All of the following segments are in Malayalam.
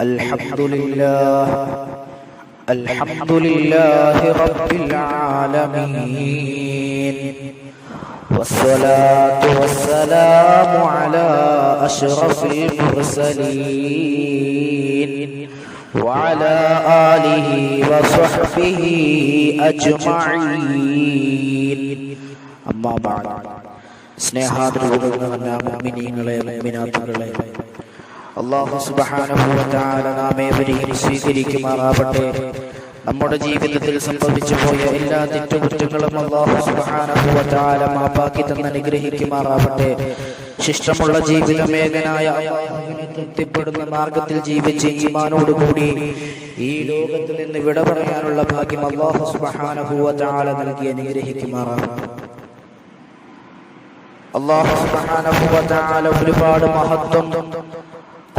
الحمد لله الحمد لله رب العالمين والصلاة والسلام على أشرف المرسلين وعلى آله وصحبه أجمعين أما بعد സ്നേഹാദരവുകളെ മുഅ്മിനീങ്ങളെ മുഅ്മിനാത്തുകളെ അള്ളാഹു തആല നാം ഏവരെയും സ്വീകരിക്കുമാറാവട്ടെ നമ്മുടെ ജീവിതത്തിൽ സംഭവിച്ചു പോയ എല്ലാ തെറ്റുകുറ്റങ്ങളും അള്ളാഹു തആല മാപ്പാക്കി തന്ന് അനുഗ്രഹിക്കുമാറാവട്ടെ ശിഷ്ടമുള്ള ജീവിതമേകനായ തൃപ്തിപ്പെടുന്ന മാർഗത്തിൽ ജീവിച്ച് ഈമാനോടുകൂടി ഈ ലോകത്തിൽ നിന്ന് വിട പറയാനുള്ള ഭാഗ്യം അള്ളാഹു തആല നൽകി അനുഗ്രഹിക്കുമാറാവട്ടെ അള്ളാഹു തആല ഒരുപാട് മഹത്വം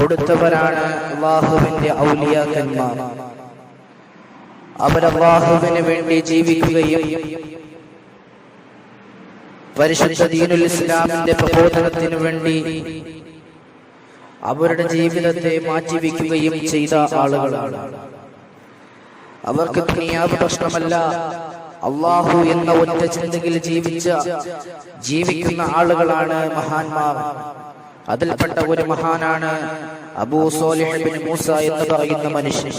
കൊടുത്തവരാണ് അള്ളാഹുവിന്റെ ഔലിയാക്കന്മാർ. അവർ വേണ്ടി ജീവിക്കുകയും പരിശുദ്ധ ദീനുൽ ഇസ്ലാമിന്റെ പ്രബോധനത്തിനു വേണ്ടി അവരുടെ ജീവിതത്തെ മാറ്റിവെക്കുകയും ചെയ്ത ആളുകളാണ്. അവർക്ക് ദുനിയാവ് പ്രശ്നമല്ല. അള്ളാഹു എന്ന ഒറ്റ ചിന്തയിൽ ജീവിച്ച ജീവിക്കുന്ന ആളുകളാണ് മഹാന്മാർ. അതിൽപ്പെട്ട ഒരു മഹാനാണ് അബൂ സോലിഹിബിൻ മൂസ എന്ന് പറയുന്ന മനുഷ്യൻ.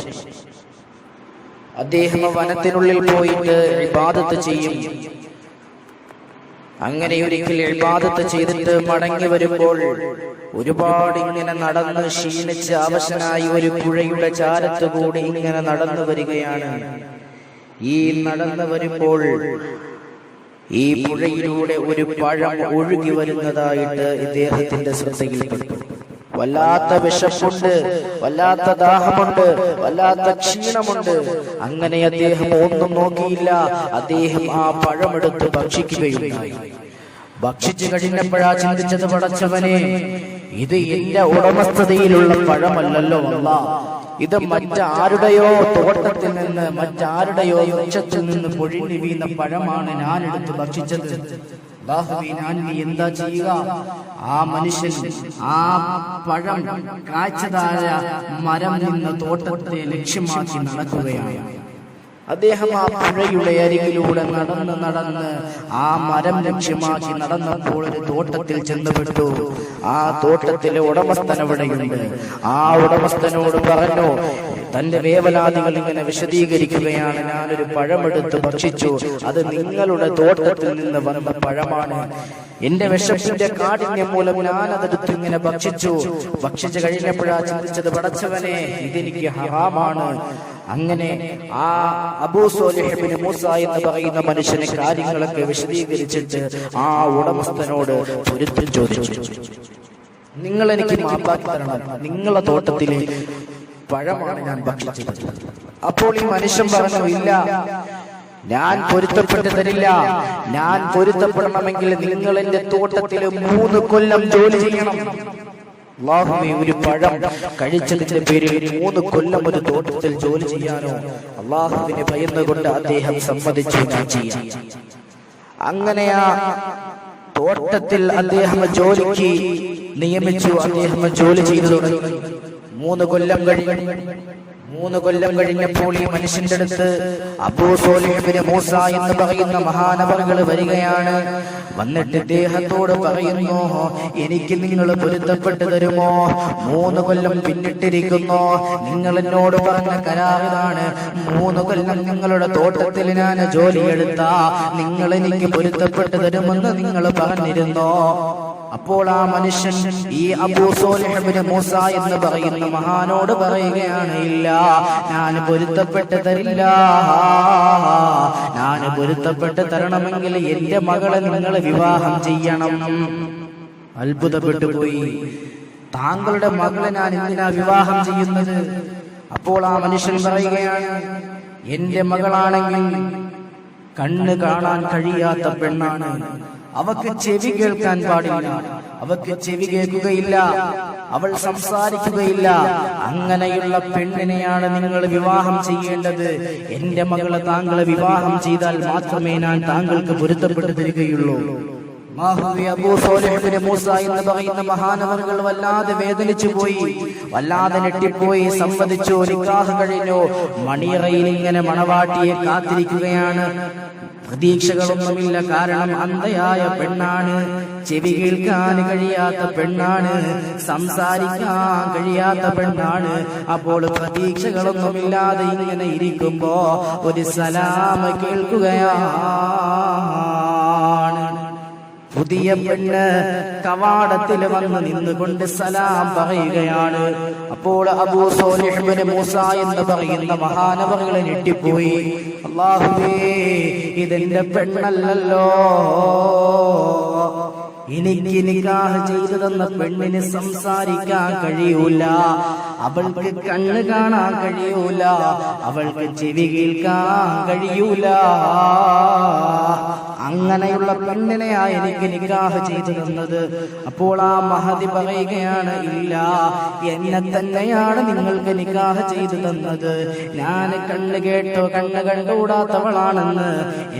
അദ്ദേഹം വനത്തിനുള്ളിൽ പോയിട്ട് ഇബാദത്ത് ചെയ്യും. അങ്ങനെ ഒരിക്കൽ ഇബാദത്ത് ചെയ്തിട്ട് മടങ്ങി വരുമ്പോൾ ഒരുപാട് ഇങ്ങനെ നടന്ന് ക്ഷീണിച്ച് അവശനായി ഒരു പുഴയുടെ ചാരത്ത് കൂടി ഇങ്ങനെ നടന്നു വരികയാണ്. ഈ നടന്നു വരുമ്പോൾ ഈ പുഴയിലൂടെ ഒരു പഴം ഒഴുകി വരുന്നതായിട്ട് ഇദ്ദേഹത്തിന്റെ ശ്രദ്ധയിൽപ്പെട്ടു. വല്ലാത്ത വിശപ്പുണ്ട് വല്ലാത്ത ദാഹമുണ്ട് വല്ലാത്ത ക്ഷീണമുണ്ട്. അങ്ങനെ അദ്ദേഹം ഒന്നും നോക്കിയില്ല. അദ്ദേഹം ആ പഴമെടുത്ത് ഭക്ഷിക്കുകയുണ്ടായി. ഭക്ഷിച്ചു കഴിഞ്ഞപ്പോഴാ ചിന്തിച്ചത് പടച്ചവനെ ഇത് എന്റെ ഉടമസ്ഥതയിലുള്ള പഴമല്ലല്ലോ അല്ല ഇത് മറ്റാരുടെയോ തോട്ടത്തിൽ നിന്ന് മറ്റാരുടെയോ വൃക്ഷത്തിൽ നിന്ന് പൊഴിഞ്ഞു വീണ പഴമാണ് ഞാൻ എടുത്ത് ഭക്ഷിച്ചത്. എന്താ ചെയ്യുക? ആ മനുഷ്യൻ ആ പഴം കാഴ്ചതായ മരം നിന്ന് തോട്ടത്തെ ലക്ഷ്യമാക്കി നടക്കുകയാണ്. അദ്ദേഹം ആ പുഴയുടെ അരികിലൂടെ നടന്ന് നടന്ന് ആ മരം ലക്ഷ്യമാക്കി നടന്നപ്പോൾ ഒരു തോട്ടത്തിൽ ചെന്നുപെട്ടു ആ തോട്ടത്തിലെ ഉടമസ്ഥൻ അവിടെയുണ്ട്. ആ ഉടമസ്ഥനോട് പറഞ്ഞു തന്റെ വേവലാദികൾ ഇങ്ങനെ വിശദീകരിക്കുകയാണ്. ഞാനൊരു പഴമെടുത്ത് ഭക്ഷിച്ചു. അത് നിങ്ങളുടെ തോട്ടത്തിൽ നിന്ന് വന്ന പഴമാണ്. എന്റെ വിഷപ്പിന്റെ കാഠിന്യം മൂലം ഞാൻ അതെടുത്ത് ഇങ്ങനെ ഭക്ഷിച്ചു. ഭക്ഷിച്ചു. കഴിഞ്ഞപ്പോഴാ ചിന്തിച്ചത് പടച്ചവനെ ഇതെനിക്ക് ഹറാമാണ്. അങ്ങനെ ആ അബൂ സോലിഹിബിന് മൂസ എന്ന് പറയുന്ന മനുഷ്യന് കാര്യങ്ങളൊക്കെ വിശദീകരിച്ചിട്ട് ആ ഉടമസ്ഥനോട് പൊരുത്തം ചോദിച്ചു. നിങ്ങൾ എനിക്ക് മാപ്പാക്കി തരണം. നിങ്ങളെ തോട്ടത്തിലെ പഴമാണ് ഞാൻ ഭക്ഷിച്ചത്. അപ്പോൾ ഈ മനുഷ്യൻ പറഞ്ഞു ഇല്ല ഞാൻ പൊരുത്തപ്പെട്ടു തരില്ല ഞാൻ പൊരുത്തപ്പെടണമെങ്കിൽ നിങ്ങൾ എന്റെ തോട്ടത്തിൽ മൂന്ന് കൊല്ലം ജോലി ചെയ്യണം. അള്ളാഹുവേ ഒരു പഴം കഴിച്ചതിന്റെ പേരിൽ മൂന്ന് കൊല്ലം ഒരു തോട്ടത്തിൽ ജോലി ചെയ്യാനോ അള്ളാഹുവിനെ ഭയന്നുകൊണ്ട് അദ്ദേഹം സമ്മതിച്ചു ഞാൻ ചെയ്യാം അങ്ങനെ ആ തോട്ടത്തിൽ അദ്ദേഹം ജോലിക്ക് നിയമിച്ചു അദ്ദേഹം ജോലി ചെയ്തു തുടങ്ങി. മൂന്ന് കൊല്ലം കഴിഞ്ഞു. മൂന്ന് കൊല്ലം കഴിഞ്ഞപ്പോൾ ഈ മനുഷ്യന്റെ അടുത്ത് അബൂ മൂസ എന്ന് പറയുന്ന മഹാനവറുകൾ വരികയാണ്. വന്നിട്ട് ദേഹത്തോട് പറയുന്നു എനിക്ക് നിങ്ങൾ പൊരുത്തപ്പെട്ടു തരുമോ? മൂന്ന് കൊല്ലം പിന്നിട്ടിരിക്കുന്നു. നിങ്ങൾ എന്നോട് പറഞ്ഞ കരാറിതാണ് മൂന്ന് കൊല്ലം നിങ്ങളുടെ തോട്ടത്തിൽ ഞാൻ ജോലിയെടുത്ത നിങ്ങൾ എനിക്ക് പൊരുത്തപ്പെട്ടു തരുമെന്ന് നിങ്ങൾ പറഞ്ഞിരുന്നു. അപ്പോൾ ആ മനുഷ്യൻ ഈ അബൂ മൂസ എന്ന് പറയുന്ന മഹാനോട് പറയുകയാണ് ഇല്ല ഞാൻ പൊരുത്തപ്പെട്ട് തരില്ല. ഞാൻ പൊരുത്തപ്പെട്ട് തരണമെങ്കിൽ എന്റെ മകളെ നിങ്ങൾ വിവാഹം ചെയ്യണം. അത്ഭുതപ്പെട്ടു പോയി താങ്കളുടെ മകളെ ഞാൻ എന്തിനാ വിവാഹം ചെയ്യുന്നത്? അപ്പോൾ ആ മനുഷ്യൻ പറയുകയാണ് എന്റെ മകളാണെങ്കിൽ കണ്ണ് കാണാൻ കഴിയാത്ത പെണ്ണാണ്. അവക്ക് ചെവി കേൾക്കാൻ പാടില്ല. അവക്ക് ചെവി കേൾക്കുകയില്ല. അവൾ സംസാരിക്കുകയില്ല. അങ്ങനെയുള്ള പെണ്ണിനെയാണ് നിങ്ങൾ വിവാഹം ചെയ്യേണ്ടത്. എന്റെ മകളെ താങ്കളെ വിവാഹം ചെയ്താൽ മാത്രമേ ഞാൻ താങ്കൾക്ക് പൊരുത്തപ്പെട്ടു തരികയുള്ളൂ. എന്ന് പറയുന്ന മഹാനവറുകൾ വല്ലാതെ വേദനിച്ചു പോയി. വല്ലാതെ ഞെട്ടിപ്പോയി. സംവദിച്ചു. നിക്കാഹ് കഴിഞ്ഞു. മണിയറയിൽ ഇങ്ങനെ മണവാട്ടിയെ കാത്തിരിക്കുകയാണ്. പ്രതീക്ഷകളൊന്നുമില്ല കാരണം അന്ധയായ പെണ്ണാണ്. ചെവി കേൾക്കാൻ കഴിയാത്ത പെണ്ണാണ്. സംസാരിക്കാൻ കഴിയാത്ത പെണ്ണാണ്. അപ്പോൾ പ്രതീക്ഷകളൊന്നുമില്ലാതെ ഇങ്ങനെ ഇരിക്കുമ്പോ ഒരു സലാമ കേൾക്കുകയാണ് പുതിയ പെണ്ണ് കവാടത്തിൽ വന്ന് നിന്നുകൊണ്ട് സലാം പറയുകയാണ്. അപ്പോൾ അബൂ സോലിഹ്ബിന് മൂസ എന്ന് പറയുന്ന മഹാനവറുകളെ ഞെട്ടിപ്പോയി. അള്ളാഹുവേ ഇതെന്റെ പെണ്ണല്ലല്ലോ. എനിക്ക് നിക്കാഹ് ചെയ്തു തന്ന പെണ്ണിന് സംസാരിക്കാൻ കഴിയൂല. അവൾക്ക് കണ്ണ് കാണാൻ കഴിയൂല. അവൾക്ക് ചെവി കേൾക്കാൻ കഴിയൂല. അങ്ങനെയുള്ള പെണ്ണിനെയാ എനിക്ക് നിക്കാഹ് ചെയ്തു തന്നത്. അപ്പോൾ ആ മഹതി പറയുകയാണ് ഇല്ല എന്നെ തന്നെയാണ് നിങ്ങൾക്ക് നിക്കാഹ് ചെയ്തു തന്നത്. ഞാൻ കണ്ണ് കേട്ടോ കണ്ണ് കണ്ടുകൂടാത്തവളാണെന്ന്.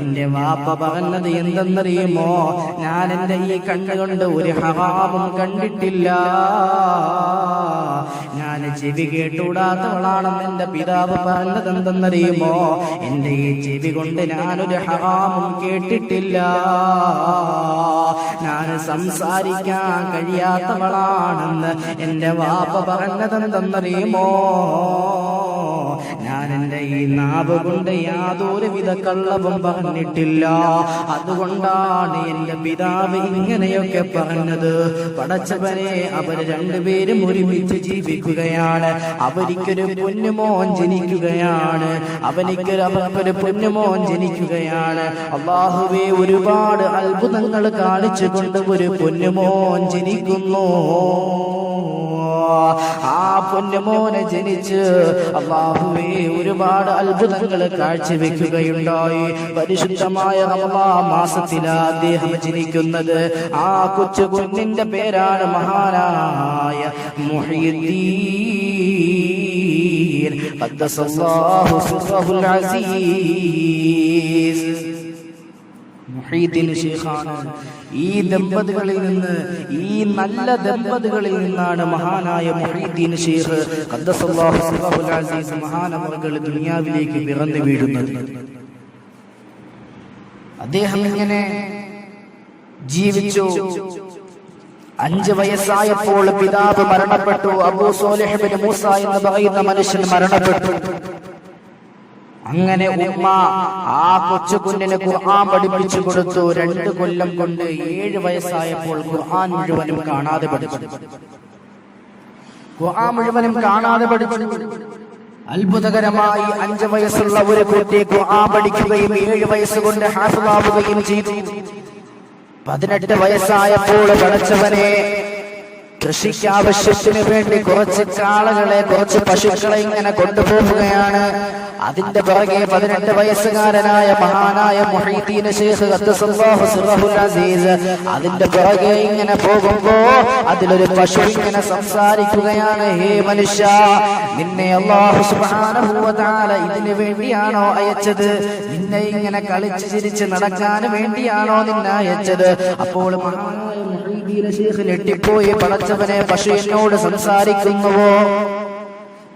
എന്റെ വാപ്പ പറഞ്ഞത് എന്തെന്നറിയുമോ? ഞാൻ എന്റെ ഈ കണ്ണുകൊണ്ട് ഒരു ഹറാമും കണ്ടിട്ടില്ല. ചെവി കേട്ടുകൂടാത്തവളാണെന്ന് എന്റെ പിതാവ് പറഞ്ഞത് എന്തെന്നറിയുമോ എന്റെ ഈ ചെവി കൊണ്ട് ഞാനൊരു ഹറാമും കേട്ടിട്ടില്ല. ഞാൻ സംസാരിക്കാൻ കഴിയാത്തവളാണെന്ന് എന്റെ വാപ്പ പറഞ്ഞത് എന്റെ ഈ നാവ് കൊണ്ട് യാതൊരുവിധ കള്ളവും പറഞ്ഞിട്ടില്ല. അതുകൊണ്ടാണ് എന്റെ പിതാവ് ഇങ്ങനെയൊക്കെ പറഞ്ഞത്. പടച്ചവനെ അവർ രണ്ടുപേരും ഒരുമിച്ച് ജീവിക്കുകയാണ്. അവരിക്കൊരു പൊന്നുമോൻ ജനിക്കുകയാണ്. അവനിക്കൊരു അവർക്കൊരു പൊന്നുമോൻ ജനിക്കുകയാണ്. അള്ളാഹുവെ ഒരുപാട് അത്ഭുതങ്ങൾ കാണിച്ചുകൊണ്ട് ഒരു പൊന്നുമോൻ ജനിക്കുന്നു. ആ പൊന്നുമോനെ ജനിച്ച് അള്ളാഹുവേ ഒരുപാട് അത്ഭുതങ്ങൾ കാഴ്ചവെക്കുകയുണ്ടായി. പരിശുദ്ധമായ റമദാ മാസത്തിലാ അദ്ദേഹം ജനിക്കുന്നത്. ആ കൊച്ചു കുഞ്ഞിന്റെ പേരാണ് മഹാനായ മുഹീദ്ദീൻ. അസീസ്. മുഹീദ്ദീൻ ശൈഖാണ് ഈ ദമ്പതികളിൽ നിന്ന് ഈ നല്ല ദമ്പതികളിൽ നിന്നാണ് മഹാനായ മുഹീദ്ദീൻ ഷെയ്ഖ് ഖദ്ദസല്ലാഹു സിർറഹുൽ അസീസ് മഹാനവർകൾ ദുനിയാവിലേക്ക് പിറന്നു വീഴുന്നത് അദ്ദേഹം ഇങ്ങനെ ജീവിച്ചു. അഞ്ച് വയസ്സായപ്പോൾ പിതാവ് മരണപ്പെട്ടു. അബൂ സോലഹബിൻ മൂസ എന്ന് പറയുന്ന മനുഷ്യൻ മരണപ്പെട്ടു. അങ്ങനെ ഉമ്മ ആ കൊച്ചു കുഞ്ഞിന് ഖുർആൻ പഠിപ്പിച്ചു കൊടുത്തു. രണ്ട് കൊല്ലം കൊണ്ട് ഏഴ് വയസ്സായപ്പോൾ ഖുർആൻ മുഴുവനും കാണാതെ പഠിച്ചു. ഖുർആൻ മുഴുവനും കാണാതെ പഠിച്ചു. അത്ഭുതകരമായി അഞ്ചു വയസ്സുള്ള ഒരു കുട്ടി ഖുർആൻ പഠിക്കുകയും ഏഴ് വയസ്സുകൊണ്ട് ഹാഫിളാവുകയും ചെയ്തു. പതിനെട്ട് വയസ്സായപ്പോൾ പഠിച്ചവനെ കൃഷിക്ക് ആവശ്യത്തിന് വേണ്ടി കുറച്ച് കാളകളെ കുറച്ച് പശുക്കളെ ഇങ്ങനെ കൊണ്ടുപോവുകയാണ് അതിന്റെ പുറകെ പതിനെട്ട് വയസ്സുകാരനായ മഹാനായ ഷെയ്ഖ് അതിന്റെ പുറകെ ഇങ്ങനെ പോകുമ്പോ അതിലൊരു പശു ഇങ്ങനെ സംസാരിക്കുകയാണ് ഹേ മനുഷ്യ നിന്നെ ഇതിനു വേണ്ടിയാണോ അയച്ചത്? നിന്നെ ഇങ്ങനെ കളിച്ച് ചിരിച്ച് നടക്കാൻ വേണ്ടിയാണോ നിന്നെ അയച്ചത്? അപ്പോൾ മഹാനായ ഞെട്ടിപ്പോയി പടച്ചവനെ പശു എന്നോട് സംസാരിക്കുന്നുവോ?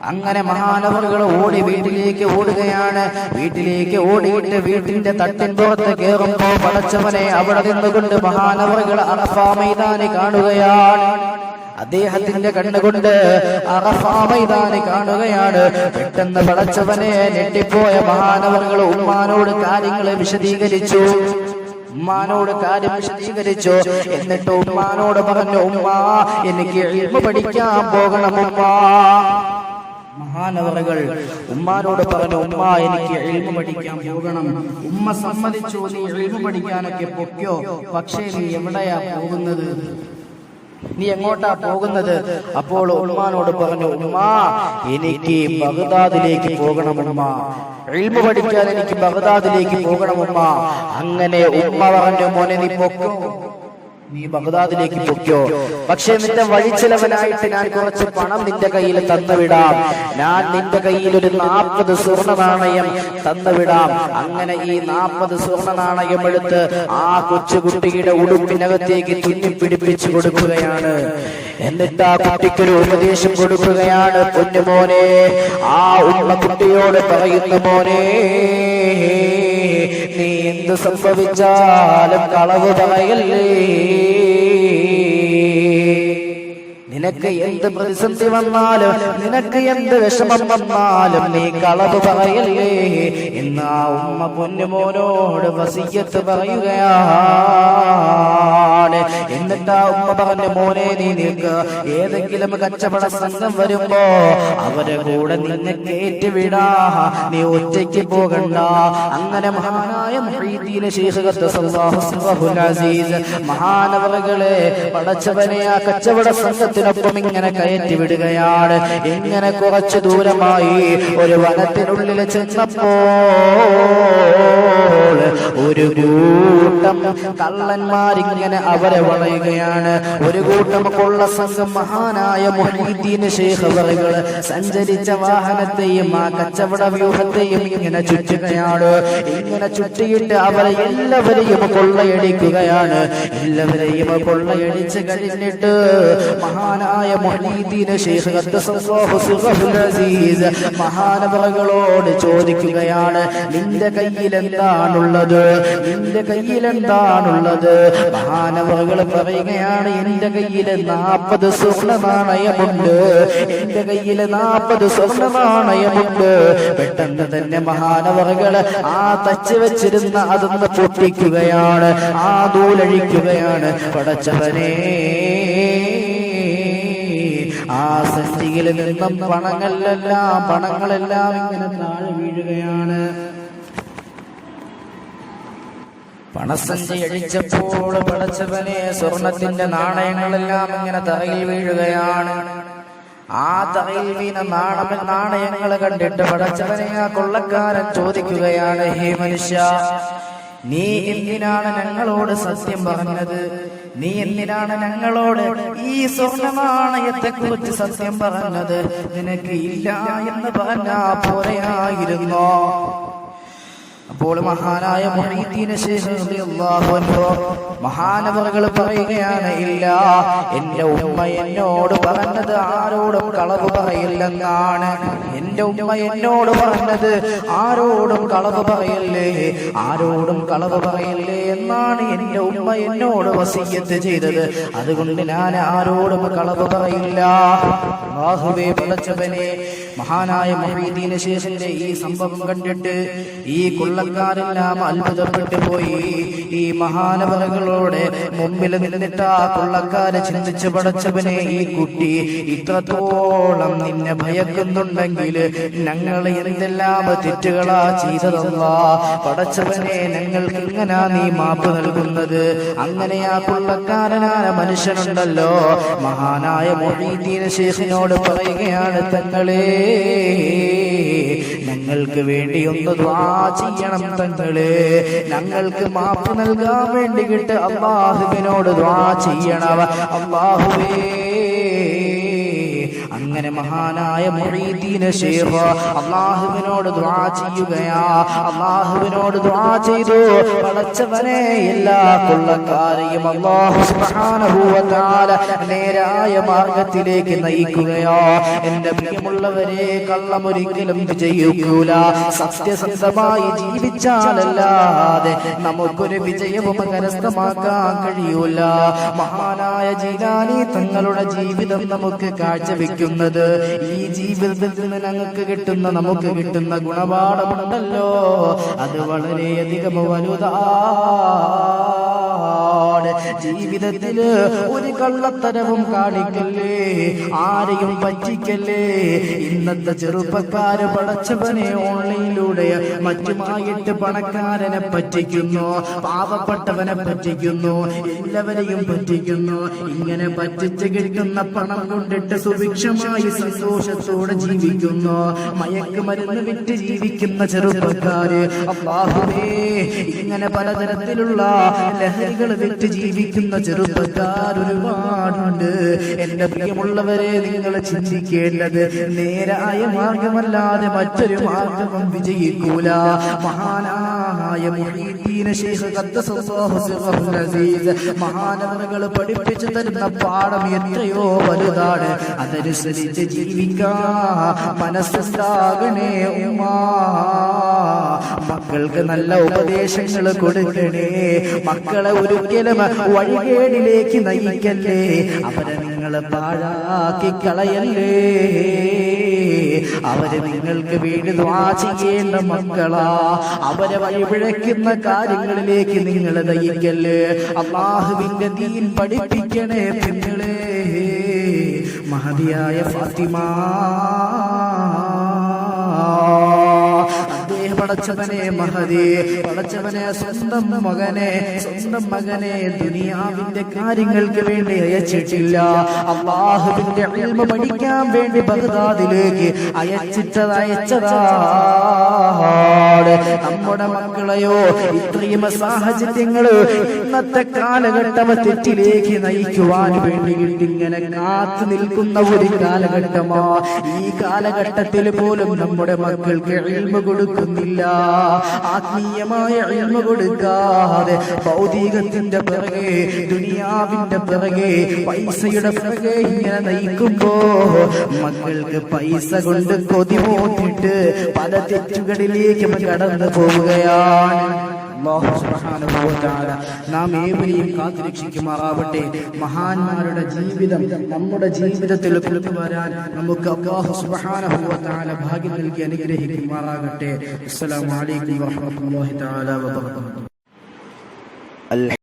അങ്ങനെ മഹാനവറുകൾ ഓടി വീട്ടിലേക്ക് ഓടുകയാണ്. വീട്ടിലേക്ക് ഓടിയിട്ട് വീട്ടിന്റെ തട്ടിൻ പുറത്ത് പടച്ചവനെ അവിടെ നിന്നുകൊണ്ട് മഹാനവറുകൾ അറഫാ മൈതാനി കാണുകയാണ്. അദ്ദേഹത്തിന്റെ കണ്ണുകൊണ്ട് അറഫാ മൈതാനി കാണുകയാണ്. പെട്ടെന്ന് പടച്ചവനെ ഞെട്ടിപ്പോയ മഹാനവറുകൾ ഉമ്മാനോട് കാര്യങ്ങൾ വിശദീകരിച്ചു. ഉമ്മാനോട് കാര്യം വിശദീകരിച്ചു? എന്നിട്ട് ഉമ്മാനോട് പറഞ്ഞു ഉമ്മ എനിക്ക് ഇൽമ പഠിക്കാൻ പോകണം ഉമ്മ. മഹാനവറുകൾ ഉമ്മാനോട് പറഞ്ഞു ഉമ്മ എനിക്ക് എഴുമ പഠിക്കാൻ പോകണം. ഉമ്മ സമ്മതിച്ചു നീ എഴുമ പഠിക്കാനൊക്കെ പൊക്കോ പക്ഷേ നീ എവിടെയാ പോകുന്നത്? നീ എങ്ങോട്ടാ പോകുന്നത്? അപ്പോൾ ഉമ്മാനോട് പറഞ്ഞു ഉമ്മാ എനിക്ക് ബഗ്ദാദിലേക്ക് പോകണം ഉമ്മ. എഴുമ പഠിക്കാൻ എനിക്ക് ബഗ്ദാദിലേക്ക് പോകണം ഉമ്മ. അങ്ങനെ ഉമ്മ പറഞ്ഞു മോനെ നീ പൊക്കോ. നീ ബഗ്ദാദിലേക്ക് പൊക്കോ പക്ഷേ നിന്റെ വഴിച്ചെലവനായിട്ട് ഞാൻ കുറച്ച് പണം നിന്റെ കയ്യിൽ തന്നുവിടാം. ഞാൻ നിന്റെ കയ്യിൽ ഒരു നാൽപ്പത് സ്വർണ നാണയം തന്നുവിടാം. അങ്ങനെ ഈ നാൽപ്പത് സ്വർണ നാണയം എടുത്ത് ആ കൊച്ചുകുട്ടിയുടെ ഉടുപ്പിനകത്തേക്ക് തുന്നി പിടിപ്പിച്ചു കൊടുക്കുകയാണ്. എന്നിട്ട് ആ കുട്ടിക്കൊരു ഉപദേശം കൊടുക്കുകയാണ്. പൊന്നുമോനെ ആ ഉമ്മ കുട്ടിയോട് പറയുന്ന മോനെ എന്ത് സംഭവിച്ചാലും കളവ് പറയല്ലേ? നിനക്ക് എന്ത് പ്രതിസന്ധി വന്നാലും നിനക്ക് എന്ത് വിഷമം വന്നാലും നീ കളവ് പറയല്ലേ? എന്നാ ഉമ്മ പൊന്നുമോനോട് വസിയത്ത് പറയുകയാണ് എന്നിട്ട് ആ ഉമ്മ പറഞ്ഞു മോനെ നീ നിൽക്ക് ഏതെങ്കിലും കച്ചവട സംഘം വരുമ്പോ അവരെ കൂടെ നിന്നെ കയറ്റിവിടാ നീ ഒറ്റയ്ക്ക് പോകണ്ട. അങ്ങനെ മഹാനായ മഹാനവറുകളെ പടച്ചവനെ ആ കച്ചവട സംഘത്തിനൊപ്പം ഇങ്ങനെ കയറ്റി വിടുകയാണ്. ഇങ്ങനെ കുറച്ചു ദൂരമായി ഒരു വനത്തിനുള്ളിൽ ചെന്നപ്പോ ഒരു കൂട്ടം കള്ളന്മാരിങ്ങനെ അവരെ വളയുകയാണ് ഒരു കൂട്ടം കൊള്ള സംഘം മഹാനായ മൊഹീദ്ദീൻ ഷെയ്ഖ് സഞ്ചരിച്ച വാഹനത്തെയും ആ കച്ചവട വ്യൂഹത്തെയും ഇങ്ങനെ ചുറ്റുകയാണ് ഇങ്ങനെ ചുറ്റിയിട്ട് അവരെ എല്ലാവരെയും കൊള്ളയടിക്കുകയാണ്. എല്ലാവരെയും കൊള്ളയടിച്ച് കഴിഞ്ഞിട്ട് മഹാനായ മുഹീദ്ദീൻ ഷെയ്ഖ് മഹാനവറുകളോട് ചോദിക്കുകയാണ് നിന്റെ കയ്യിൽ എന്താണുള്ളത് നിന്റെ കയ്യിൽ എന്താണുള്ളത് മഹാനവറുകൾ പറയുകയാണ് എന്റെ കയ്യിൽ നാപ്പത് സ്വർണ നാണയമുണ്ട് എന്റെ കയ്യിലെ നാപ്പത് സ്വർണ നാണയമുണ്ട് പെട്ടെന്ന് തന്നെ മഹാനവറുകൾ ആ തച്ച് വെച്ചിരുന്ന അതൊന്ന് പൊട്ടിക്കുകയാണ്. ആ നൂലഴിക്കുകയാണ്. പടച്ചവനേ ആ സൃഷ്ടിയിൽ നിന്നും പണങ്ങളെല്ലാം പണങ്ങളെല്ലാം ഇങ്ങനെ താഴെ വീഴുകയാണ്. പണസഞ്ചി അഴിച്ചപ്പോൾ പടച്ചവനെ സ്വർണത്തിന്റെ നാണയങ്ങളെല്ലാം ഇങ്ങനെ തറയിൽ വീഴുകയാണ്. ആ തറയിൽ വീണ നാണ നാണയങ്ങൾ കണ്ടിട്ട് പടച്ചവനെ ആ കൊള്ളക്കാരൻ ചോദിക്കുകയാണ് ഹേ മനുഷ്യ നീ എന്തിനാണ് ഞങ്ങളോട് സത്യം പറഞ്ഞത്? നീ എന്തിനാണ് ഞങ്ങളോട് ഈ സ്വർണമാണയത്തെ കുറിച്ച് സത്യം പറഞ്ഞത്? നിനക്ക് ഇല്ല എന്ന് പറഞ്ഞാ പോലെയായിരുന്നോ അപ്പോൾ മഹാനായ മഹാനവറുകൾ പറയുകയാണ് ഇല്ല എന്റെ ഉമ്മ എന്നോട് പറഞ്ഞത് ആരോടും കളവ് പറയില്ലെന്നാണ് എന്റെ ഉമ്മ എന്നോട് പറഞ്ഞത്. ആരോടും കളവ് പറയില്ലേ? ആരോടും കളവ് പറയില്ലേ എന്നാണ് എന്റെ ഉമ്മ എന്നോട് വസീയത്ത് ചെയ്തത്. അതുകൊണ്ട് ഞാൻ ആരോടും കളവ് പറയില്ല. അല്ലാഹുവേ പടച്ചവനെ മഹാനായ മുഹീദ്ദീന് ശേഷന്റെ ഈ സംഭവം കണ്ടിട്ട് ഈ കൊള്ളക്കാരെല്ലാം അത്ഭുതപ്പെട്ടു പോയി. ഈ മഹാനവറുകളോട് മുമ്പിൽ നിന്നിട്ട് ആ കൊള്ളക്കാരെ ചിന്തിച്ച് പടച്ചവനെ ഈ കുട്ടി ഇത്രത്തോളം നിന്നെ ഭയക്കുന്നുണ്ടെങ്കിൽ ഞങ്ങൾ എന്തെല്ലാം തെറ്റുകളാ ചെയ്തതല്ല പടച്ചവനെ ഞങ്ങൾക്ക് എങ്ങനാ നീ മാപ്പ് നൽകുന്നത്. അങ്ങനെ ആ മനുഷ്യനുണ്ടല്ലോ. മഹാനായ മൊഹീദ്ദീൻ ശേഖിനോട് പറയുകയാണ് തങ്ങളെ ഞങ്ങൾക്ക് വേണ്ടി ഒന്ന് ദ്വാ ചെയ്യണം തങ്ങളെ. ഞങ്ങൾക്ക് മാപ്പ് നൽകാൻ വേണ്ടി കിട്ട് അള്ളാഹുവിനോട് ദ്വാ ചെയ്യണവ അള്ളാഹുവേ അങ്ങനെ മഹാനായ അള്ളാഹുവിനോട് ചെയ്യുകയാ. അള്ളാഹുവിനോട് ചെയ്തു. പടച്ചവനെ എല്ലാ കൊള്ളക്കാരെയും അള്ളാഹു നേരായ മാർഗത്തിലേക്ക് നയിക്കുകയോ. എന്റെ പ്രിയമുള്ളവരെ കള്ളമൊരിക്കലും വിജയിക്കൂല. സത്യസന്ധമായി ജീവിച്ചാലല്ലാതെ നമുക്കൊരു വിജയവും കരസ്ഥമാക്കാൻ കഴിയൂല. മഹാനായ ജീലാനി തങ്ങളുടെ ജീവിതം നമുക്ക് കാഴ്ചവെക്കുന്നത് ഈ ജീവിതത്തിൽ നിന്ന് ഞങ്ങൾക്ക് കിട്ടുന്ന നമുക്ക് കിട്ടുന്ന ഗുണപാഠമുണ്ടല്ലോ. അത് വളരെയധികം വലുതാണ്. ജീവിതത്തിൽ ഒരു കള്ളത്തരവും കാണിക്കല്ലേ? ആരെയും പറ്റിക്കല്ലേ? ഇന്നത്തെ ചെറുപ്പക്കാര് പടച്ചവനെ ഓൺലൈനിലൂടെ മറ്റുമായിട്ട് പണക്കാരനെ പറ്റിക്കുന്നു പാവപ്പെട്ടവനെ പറ്റിക്കുന്നു എല്ലാവരെയും പറ്റിക്കുന്നു. ഇങ്ങനെ പറ്റിച്ച് കിട്ടുന്ന പണം കൊണ്ടിട്ട് സുഭിക്ഷമായി സന്തോഷത്തോടെ ജീവിക്കുന്നു. മയക്കുമരുന്ന് വിറ്റ് ജീവിക്കുന്ന ചെറുപ്പക്കാര് ഇങ്ങനെ പലതരത്തിലുള്ള ലഹരികൾ വിറ്റ് ജീവിക്കുന്ന ചെറുപ്പക്കാർ ഒരുപാടുണ്ട്. എന്റെ പ്രിയമുള്ളവരെ നിങ്ങൾ ചിന്തിക്കേണ്ടത് നേരായ മാർഗമല്ലാതെ മറ്റൊരു മാർഗവും വിജയിക്കൂല. മഹാനായ മുഹീദ്ദീൻ ശൈഖ് ഖദ്ദസല്ലാഹു സിറഹുൽ അസീസ് മഹാനവറുകൾ പഠിപ്പിച്ചു തരുന്ന പാഠം എത്രയോ വലുതാണ്. അതനുസരിച്ച് ജീവിക്കാ. മനസ്സുണ്ടാകണേ ഉമ്മാ. മക്കൾക്ക് നല്ല ഉപദേശങ്ങൾ കൊടുക്കണേ. മക്കളെ ഒരിക്കലും വഴികേടിലേക്ക് നയിക്കല്ലേ. അവരെ നിങ്ങൾ പാഴാക്കി കളയല്ലേ. അവർ നിങ്ങൾക്ക് വേണ്ടി ചെയ്യേണ്ട മക്കളാ. അവരെ വഴിപിഴയ്ക്കുന്ന കാര്യങ്ങളിലേക്ക് നിങ്ങൾ നയിക്കല്ലേ. അള്ളാഹുവിന്റെ ദീൻ പഠിപ്പിക്കണേ പെങ്ങളെ. മഹതിയായ ഫാത്തിമ. പടച്ചവനെ മഹതി പടച്ചവനെ സ്വന്തം മകനെ സ്വന്തം മകനെ ദുനിയാവിന്റെ കാര്യങ്ങൾക്ക് വേണ്ടി അയച്ചിട്ടില്ല. അള്ളാഹുവിന്റെ അൽമ പഠിക്കാൻ വേണ്ടി ബഗ്ദാദിലേക്ക് അയച്ചിട്ടത് അയച്ചതാണ്. നമ്മുടെ മക്കളെയോ ഇത്രയും സാഹചര്യങ്ങൾ ഇന്നത്തെ കാലഘട്ടം തെറ്റിലേക്ക് നയിക്കുവാൻ വേണ്ടിയിട്ട് ഇങ്ങനെ കാത്തു നിൽക്കുന്ന ഒരു കാലഘട്ടമാ. ഈ കാലഘട്ടത്തിൽ പോലും നമ്മുടെ മക്കൾക്ക് എൽമ കൊടുക്കുന്നില്ല. ആത്മീയമായ അഴിമ കൊടുക്കാതെ ഭൗതികത്തിന്റെ പിറകെ ദുനിയാവിന്റെ പിറകെ പൈസയുടെ പിറകെ ഇങ്ങനെ നയിക്കുമ്പോ മക്കൾക്ക് പൈസ കൊണ്ട് കൊതി പോട്ടിട്ട് പല തെറ്റുകളിലേക്ക് കടന്നു പോവുകയാണ്. അല്ലാഹു സുബ്ഹാനഹു വ തആല നാം ഏവരെയും കാത്തുരക്ഷിക്കുമാറാവട്ടെ. മഹാന്മാരുടെ ജീവിതം നമ്മുടെ ജീവിതത്തിൽ കൊണ്ടുവരാൻ നമുക്ക് അല്ലാഹു സുബ്ഹാനഹു വ തആല ഭാഗ്യം നൽകി അനുഗ്രഹിക്കുമാറാകട്ടെ. അസ്സലാമു അലൈക്കും വറഹ്മത്തുള്ളാഹി തആല വബറകാതുഹു.